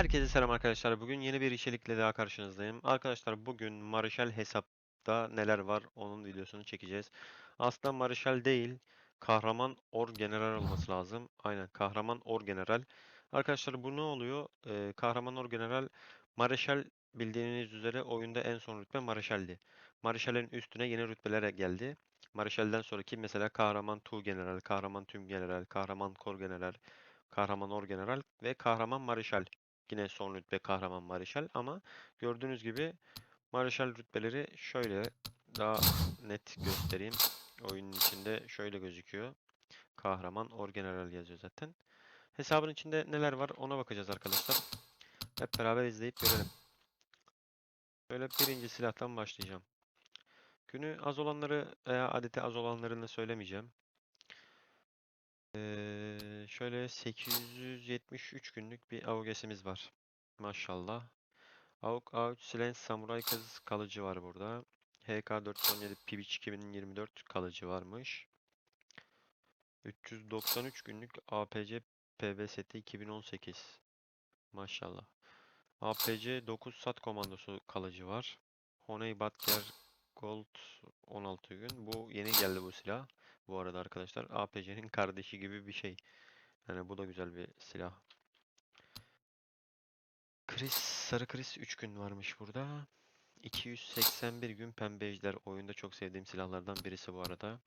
Herkese selam arkadaşlar. Bugün yeni bir içerikle daha karşınızdayım. Arkadaşlar bugün Marshall hesapta neler var onun videosunu çekeceğiz. Aslında Marshall değil, Kahraman Orgeneral olması lazım. Aynen Kahraman Orgeneral. Arkadaşlar bu ne oluyor? Ee, Kahraman Orgeneral, Marshall bildiğiniz üzere oyunda en son rütbe Marshall'di. Marshall'in üstüne yeni rütbeler geldi. Marshall'den sonraki mesela Kahraman Tu General, Kahraman Tüm General, Kahraman Kor General, Kahraman Orgeneral ve Kahraman Marshall. Yine son rütbe kahraman Mareşal ama gördüğünüz gibi Mareşal rütbeleri şöyle daha net göstereyim. Oyunun içinde şöyle gözüküyor. Kahraman Orgeneral yazıyor zaten. Hesabın içinde neler var ona bakacağız arkadaşlar. Hep beraber izleyip görelim. Böyle birinci silahtan başlayacağım. Günü az olanları veya adeti az olanlarını söylemeyeceğim. Ee, şöyle 873 günlük bir avgesimiz var. Maşallah. Avuk A3 Silen Samuray Kız kalıcı var burada. HK417 Pibiç 2024 kalıcı varmış. 393 günlük APC PB seti 2018. Maşallah. APC 9 sat komandosu kalıcı var. Honey Batker Gold 16 gün. Bu yeni geldi bu silah. Bu arada arkadaşlar APC'nin kardeşi gibi bir şey. Yani bu da güzel bir silah. Chris, Sarı Chris 3 gün varmış burada. 281 gün pembe ejder oyunda çok sevdiğim silahlardan birisi bu arada.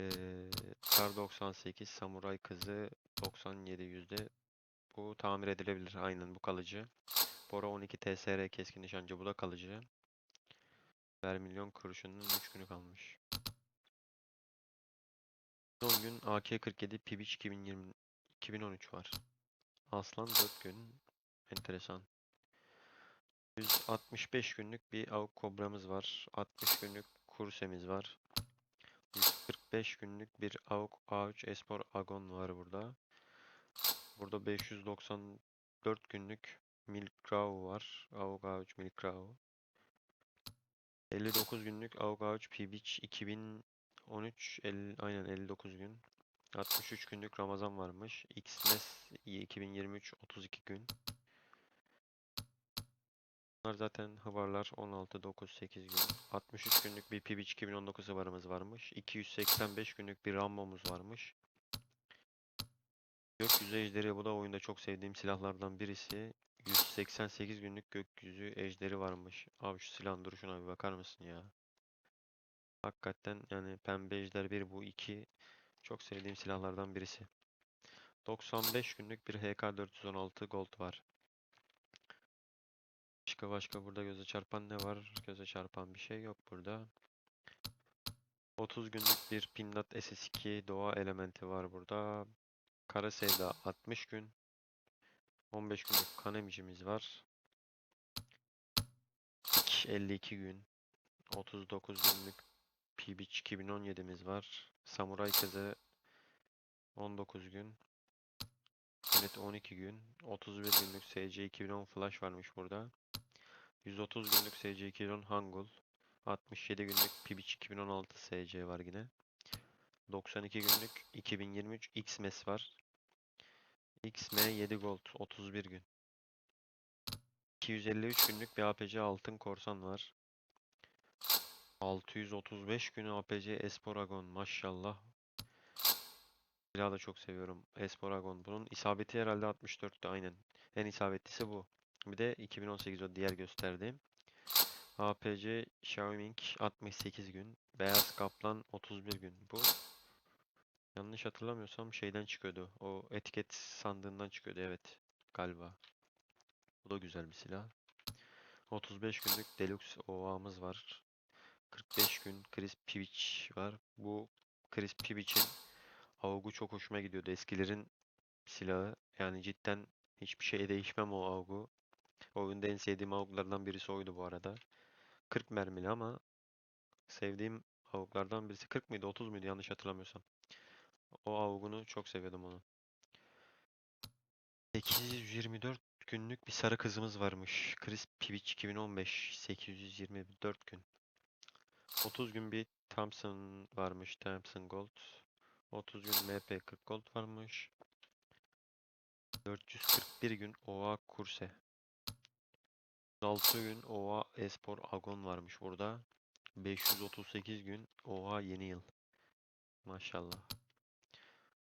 Ee, Kar 98, Samuray Kızı 97 yüzde. Bu tamir edilebilir. Aynen bu kalıcı. Bora 12 TSR keskin nişancı bu da kalıcı. Vermilyon kurşunun 3 günü kalmış. Son gün AK-47 Pibiç 2020 2013 var. Aslan 4 gün. Enteresan. 165 günlük bir av kobramız var. 60 günlük kursemiz var. 145 günlük bir AUK A3 Espor Agon var burada. Burada 594 günlük Milkrau var. AUK A3 Milkrau. 59 günlük AUK A3 Pibiç 2013 50, aynen 59 gün. 63 günlük Ramazan varmış. XMS 2023 32 gün. Bunlar zaten hıvarlar 16, 9, 8 gün. 63 günlük bir PBC 2019 hıvarımız varmış. 285 günlük bir Rambo'muz varmış. Gökyüzü ejderi bu da oyunda çok sevdiğim silahlardan birisi. 188 günlük gökyüzü ejderi varmış. Abi şu silahın duruşuna bir bakar mısın ya? Hakikaten yani pembe ejder 1 bu 2 çok sevdiğim silahlardan birisi. 95 günlük bir HK416 Gold var. Başka başka burada göze çarpan ne var? Göze çarpan bir şey yok burada. 30 günlük bir Pinnat SS2 doğa elementi var burada. Kara Sevda 60 gün. 15 günlük kan emicimiz var. İk 52 gün. 39 günlük PBC 2017'miz var. Samuray Kızı 19 gün. Net 12 gün. 31 günlük SC 2010 Flash varmış burada. 130 günlük SC 2010 Hangul. 67 günlük Pibiç 2016 SC var yine. 92 günlük 2023 XMS var. XM 7 Gold 31 gün. 253 günlük bir APC Altın Korsan var. 635 günü APC Esporagon maşallah. Silahı da çok seviyorum. Esporagon. Bunun isabeti herhalde 64'tü aynen. En isabetlisi bu. Bir de 2018 o diğer gösterdiğim. APC Xiaoming 68 gün. Beyaz Kaplan 31 gün. Bu yanlış hatırlamıyorsam şeyden çıkıyordu. O etiket sandığından çıkıyordu evet. Galiba. Bu da güzel bir silah. 35 günlük Deluxe OA'mız var. 45 gün Chris Pivich var. Bu Chris Pivich'in Avgu çok hoşuma gidiyordu. Eskilerin silahı. Yani cidden hiçbir şeye değişmem o Avgu. Oyunda en sevdiğim avuklardan birisi oydu bu arada. 40 mermili ama sevdiğim avuklardan birisi 40 mıydı 30 muydu yanlış hatırlamıyorsam. O avugunu çok seviyordum onu. 824 günlük bir sarı kızımız varmış. Chris Pivich 2015 824 gün. 30 gün bir Thompson varmış. Thompson Gold. 30 gün MP 40 Gold varmış. 441 gün OA Kurse. 6 gün OA Espor Agon varmış burada. 538 gün OA Yeni Yıl. Maşallah.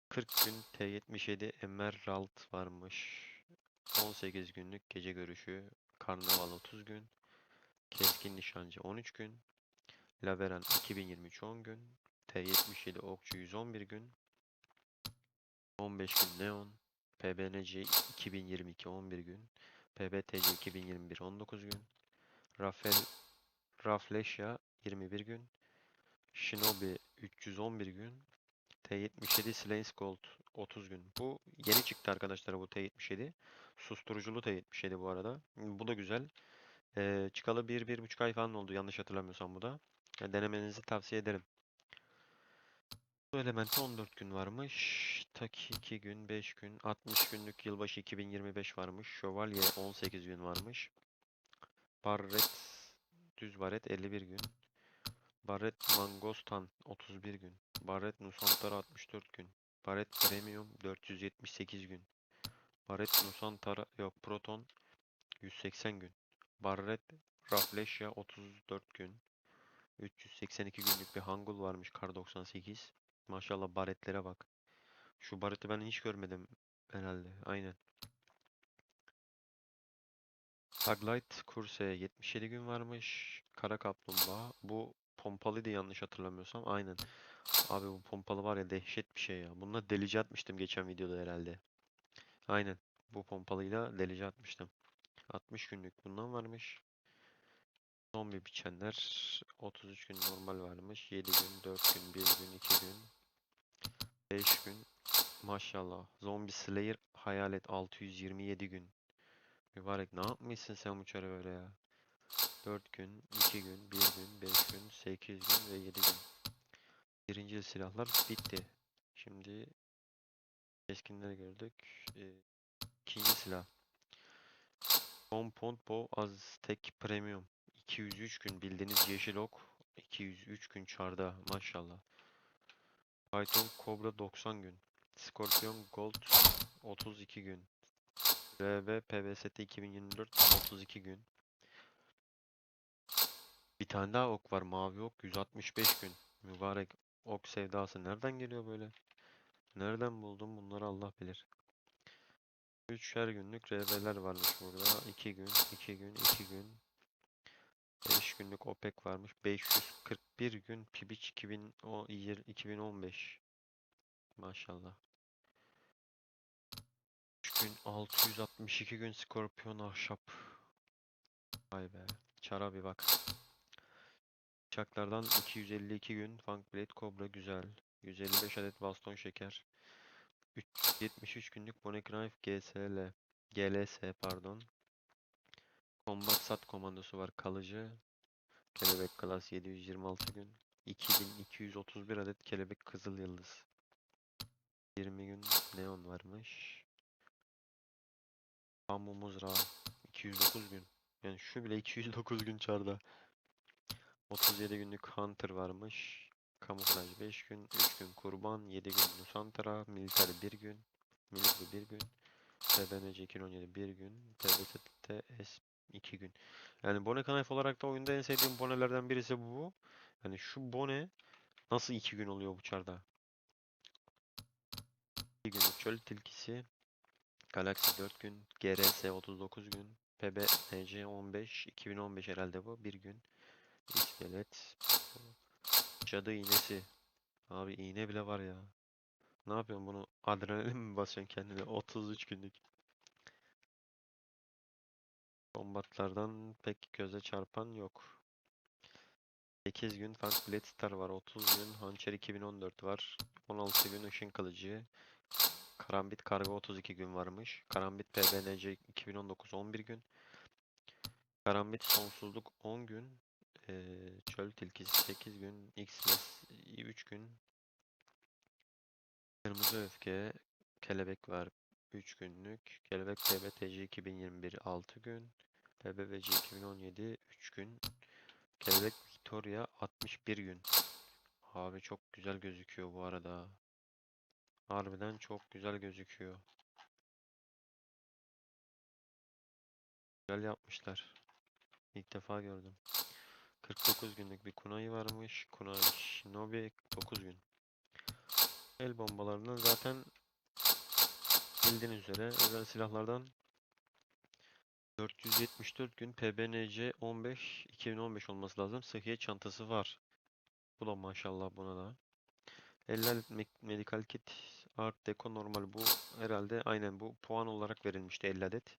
40 gün T77 Emerald varmış. 18 günlük gece görüşü. Karnaval 30 gün. Keskin Nişancı 13 gün. Laveran 2023 10 gün. T77 Okçu 111 gün. 15 gün Neon. PBNC 2022 11 gün. PBTC 2021 19 gün. Rafael Rafleşya 21 gün. Shinobi 311 gün. T77 Slains Gold 30 gün. Bu yeni çıktı arkadaşlar bu T77. Susturuculu T77 bu arada. Bu da güzel. Ee, çıkalı 1-1,5 ay falan oldu yanlış hatırlamıyorsam bu da. Yani denemenizi tavsiye ederim. Bu elemente 14 gün varmış. Taki 2 gün, 5 gün, 60 günlük yılbaşı 2025 varmış. Şövalye 18 gün varmış. Barret, düz baret 51 gün. Barret Mangostan 31 gün. Barret Nusantara 64 gün. Barret Premium 478 gün. Barret Nusantara yok Proton 180 gün. Barret Rafleşya 34 gün. 382 günlük bir Hangul varmış Kar 98. Maşallah baretlere bak. Şu bareti ben hiç görmedim herhalde. Aynen. Taglight Kurse'ye 77 gün varmış. Kara Kaplumbağa. Bu pompalıydı yanlış hatırlamıyorsam. Aynen. Abi bu pompalı var ya dehşet bir şey ya. Bununla delici atmıştım geçen videoda herhalde. Aynen. Bu pompalıyla delici atmıştım. 60 günlük bundan varmış. Zombi biçenler 33 gün normal varmış. 7 gün, 4 gün, 1 gün, 2 gün, 5 gün. Maşallah. Zombi Slayer Hayalet 627 gün. Mübarek ne yapmışsın sen bu çare böyle ya? 4 gün, 2 gün, 1 gün, 5 gün, 8 gün ve 7 gün. Birinci silahlar bitti. Şimdi keskinleri gördük. Ee, ikinci silah. Compound Bow Aztek Premium. 203 gün bildiğiniz yeşil ok. 203 gün çarda maşallah. Python Cobra 90 gün. Scorpion Gold 32 gün. RB PVST 2024 32 gün. Bir tane daha ok var mavi ok 165 gün. Mübarek ok sevdası nereden geliyor böyle? Nereden buldum bunları Allah bilir. 3'er günlük RB'ler varmış burada. 2 gün, 2 gün, 2 gün. 5 günlük OPEC varmış. 541 gün PIBIC 2015. Maşallah. 3 gün 662 gün Scorpion ahşap. Vay be. Çara bir bak. Bıçaklardan 252 gün Funk Blade Cobra güzel. 155 adet baston şeker. 373 günlük Bonnie Knife GSL. GLS pardon. Combat Sat komandosu var kalıcı. Kelebek Class 726 gün. 2231 adet kelebek kızıl yıldız. 20 gün neon varmış. Bambu mızrağı 209 gün. Yani şu bile 209 gün çarda. 37 günlük Hunter varmış. Kamuflaj 5 gün, 3 gün kurban, 7 gün Nusantara, militer 1 gün, military 1 gün, PBNC 2017 1 gün, PVTS 2 gün. Yani Bone Knife olarak da oyunda en sevdiğim bonelerden birisi bu. Yani şu bone nasıl 2 gün oluyor bu çarda? 2 günlük çöl tilkisi, Galaxy 4 gün, GRS 39 gün, PBNC 15, 2015 herhalde bu 1 gün. İskelet, Cadı iğnesi. Abi iğne bile var ya. Ne yapıyorsun bunu? Adrenalin mi basıyorsun kendine? 33 günlük. Kombatlardan pek göze çarpan yok. 8 gün Funk Blade Star var. 30 gün Hançer 2014 var. 16 gün Işın Kılıcı. Karambit Karga 32 gün varmış. Karambit PBNC 2019 11 gün. Karambit Sonsuzluk 10 gün. Ee, çöl tilkisi 8 gün. Xmas 3 gün. Kırmızı öfke. Kelebek var 3 günlük. Kelebek PBTC 2021 6 gün. PBVC 2017 3 gün. Kelebek Victoria 61 gün. Abi çok güzel gözüküyor bu arada. Harbiden çok güzel gözüküyor. Güzel yapmışlar. İlk defa gördüm. 49 günlük bir kunai varmış. Kunai Shinobi 9 gün. El bombalarından zaten bildiğiniz üzere özel silahlardan 474 gün PBNC 15 2015 olması lazım. Sıhhiye çantası var. Bu da maşallah buna da. 50 adet me- medical kit art deco normal bu herhalde aynen bu puan olarak verilmişti 50 adet.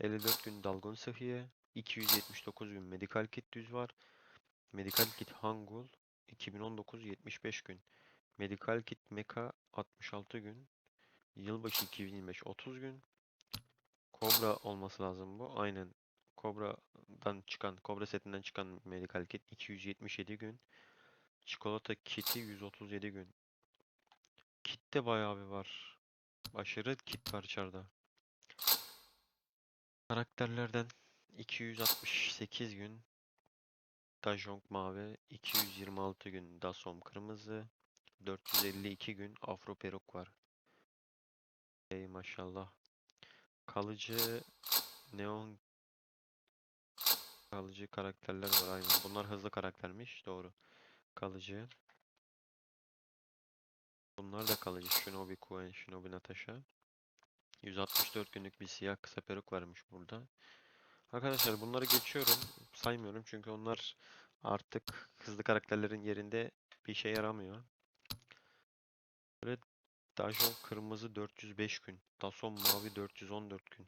54 gün dalgın sıhhiye 279 gün medical kit düz var. Medical kit hangul 2019 75 gün. Medical kit mecha 66 gün. Yılbaşı 2025 30 gün. Cobra olması lazım bu. Aynen. Cobra'dan çıkan, Cobra setinden çıkan medical kit 277 gün. Çikolata kiti 137 gün. Kit de bayağı bir var. Aşırı kit var içeride. Karakterlerden 268 gün. Dajong mavi 226 gün. Dasom kırmızı 452 gün. Afro peruk var. Ey maşallah. Kalıcı neon kalıcı karakterler var aynen. Bunlar hızlı karaktermiş. Doğru. Kalıcı. Bunlar da kalıcı. Shinobi Kuen, Shinobi Natasha. 164 günlük bir siyah kısa peruk varmış burada. Arkadaşlar bunları geçiyorum. Saymıyorum çünkü onlar artık hızlı karakterlerin yerinde bir şey yaramıyor. Böyle Dajon kırmızı 405 gün. Dason mavi 414 gün.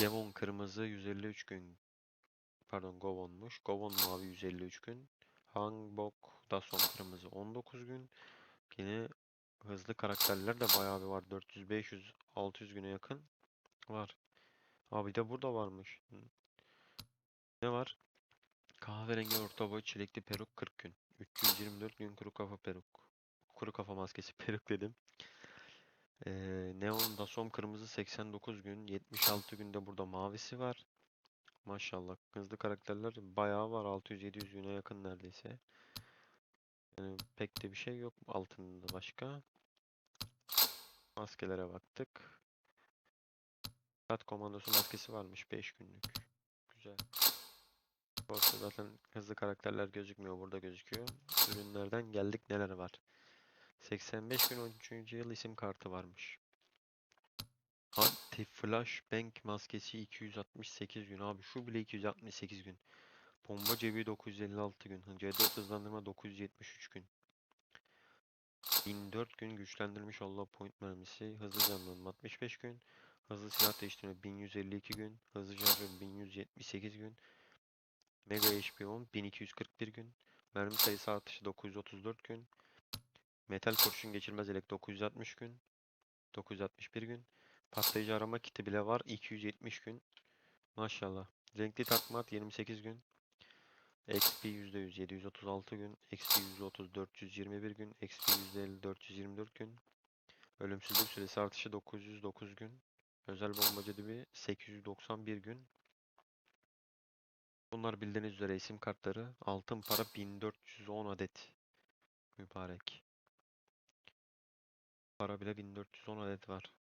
Devon kırmızı 153 gün. Pardon Govon'muş. Govon mavi 153 gün. Hanbok Dason kırmızı 19 gün. Yine hızlı karakterler de bayağı bir var. 400, 500, 600 güne yakın var. Abi de burada varmış. Ne var? Kahverengi orta boy çilekli peruk 40 gün. 324 gün kuru kafa peruk. Kuru kafa maskesi peruk dedim. Ee, Neon Dasom kırmızı 89 gün. 76 günde burada mavisi var. Maşallah. Hızlı karakterler bayağı var. 600-700 güne yakın neredeyse. Yani pek de bir şey yok altında başka. Maskelere baktık. Kat komandosu maskesi varmış 5 günlük. Güzel. Orada zaten hızlı karakterler gözükmüyor. Burada gözüküyor. Ürünlerden geldik neler var. 85 gün 13. yıl isim kartı varmış. Anti Flash Bank maskesi 268 gün abi şu bile 268 gün. Bomba cebi 956 gün. C4 hızlandırma 973 gün. 1004 gün güçlendirilmiş Allah point mermisi. Hızlı canlanma 65 gün. Hızlı silah değiştirme 1152 gün. Hızlı şarjör 1178 gün. Mega HP 10 1241 gün. Mermi sayısı artışı 934 gün. Metal kurşun geçirmez elek 960 gün. 961 gün. Patlayıcı arama kiti bile var 270 gün. Maşallah. Renkli takmat 28 gün. XP %100 736 gün. XP %30 421 gün. XP %50 424 gün. Ölümsüzlük süresi artışı 909 gün. Özel bombacı dibi 891 gün. Bunlar bildiğiniz üzere isim kartları. Altın para 1410 adet. Mübarek. Para bile 1410 adet var.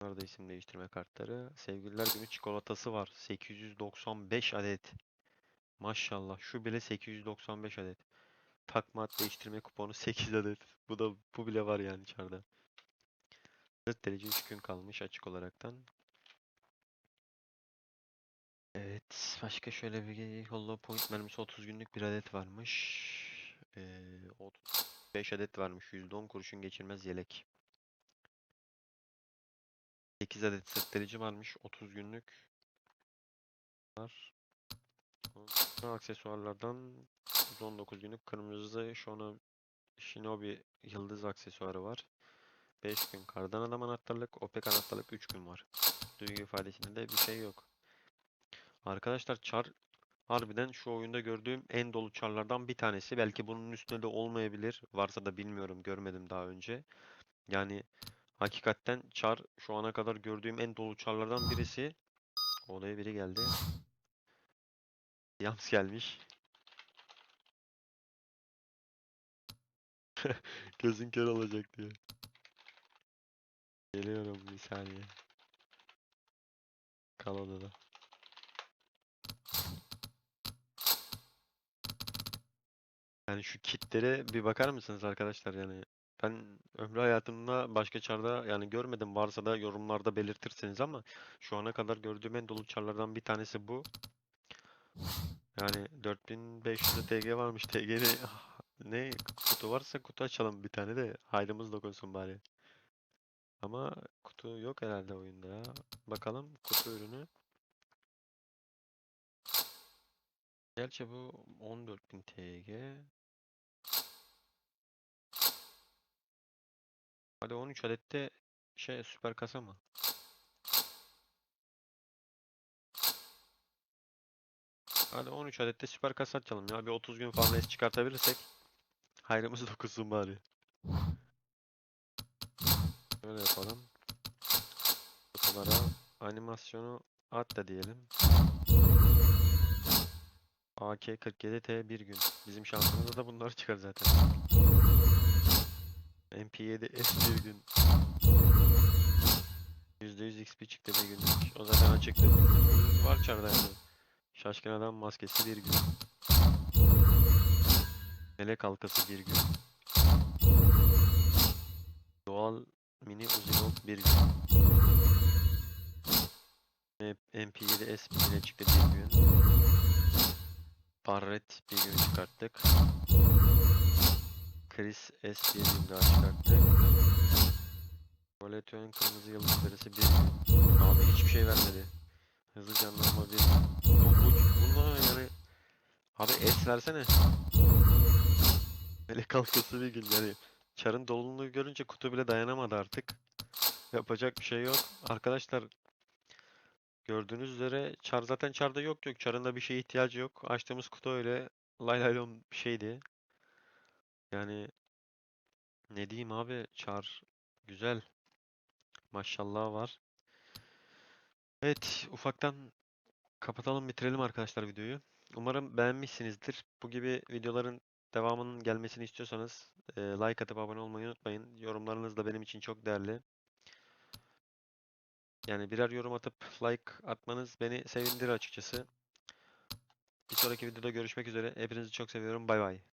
Bunlar da isim değiştirme kartları. Sevgililer günü çikolatası var. 895 adet. Maşallah. Şu bile 895 adet. Takma at değiştirme kuponu 8 adet. Bu da bu bile var yani içeride. 4 derece 3 gün kalmış açık olaraktan. Evet. Başka şöyle bir hollow point mermisi 30 günlük bir adet varmış. Ee, 5 adet varmış. %10 kurşun geçirmez yelek. 8 adet sırt delici varmış. 30 günlük var. Aksesuarlardan 19 günlük kırmızı Shona Shinobi yıldız aksesuarı var. 5 gün kardan adam anahtarlık, OPEC anahtarlık 3 gün var. Duygu ifadesinde de bir şey yok. Arkadaşlar çar harbiden şu oyunda gördüğüm en dolu çarlardan bir tanesi. Belki bunun üstünde de olmayabilir. Varsa da bilmiyorum, görmedim daha önce. Yani hakikaten çar şu ana kadar gördüğüm en dolu çarlardan birisi. Olaya biri geldi. Yams gelmiş. Gözün kör olacak diyor. Geliyorum bir saniye. Kal odada. Yani şu kitlere bir bakar mısınız arkadaşlar yani ben ömrü hayatımda başka çarda yani görmedim varsa da yorumlarda belirtirseniz ama şu ana kadar gördüğüm en dolu çarlardan bir tanesi bu. Yani 4500 TG varmış. TG'ni ne kutu varsa kutu açalım bir tane de hayrımız dokunsun bari. Ama kutu yok herhalde oyunda ya. Bakalım kutu ürünü. Gerçi bu 14.000 TG. Hadi 13 adette şey süper kasa mı? Hadi 13 adette süper kasa açalım ya. Bir 30 gün falan es çıkartabilirsek hayrımız dokunsun bari. Şöyle yapalım. Kutulara animasyonu at da diyelim. AK-47T bir gün. Bizim şansımızda da bunlar çıkar zaten. MP7S bir gün. %100 XP çıktı bir günlük. O zaten açıktı. Var çarda yani. Şaşkın adam maskesi bir gün. Melek halkası bir gün. Doğal mini Uzi Gold bir gün. M- MP7S yine çıktı bir gün. Barret bir gün çıkarttık. Chris S bir gün daha çıkarttık. Voleton kırmızı yıldız derisi bir. Abi hiçbir şey vermedi. Hızlı canlanma bir. Bu, bu, bunlar yani. Abi S versene. Melek halkası bir gün yani. Çarın doluluğunu görünce kutu bile dayanamadı artık. Yapacak bir şey yok. Arkadaşlar gördüğünüz üzere çar zaten çarda yok yok. Çarında bir şeye ihtiyacı yok. Açtığımız kutu öyle lay lay lom bir şeydi. Yani ne diyeyim abi çar güzel. Maşallah var. Evet ufaktan kapatalım bitirelim arkadaşlar videoyu. Umarım beğenmişsinizdir. Bu gibi videoların devamının gelmesini istiyorsanız like atıp abone olmayı unutmayın. Yorumlarınız da benim için çok değerli. Yani birer yorum atıp like atmanız beni sevindirir açıkçası. Bir sonraki videoda görüşmek üzere. Hepinizi çok seviyorum. Bay bay.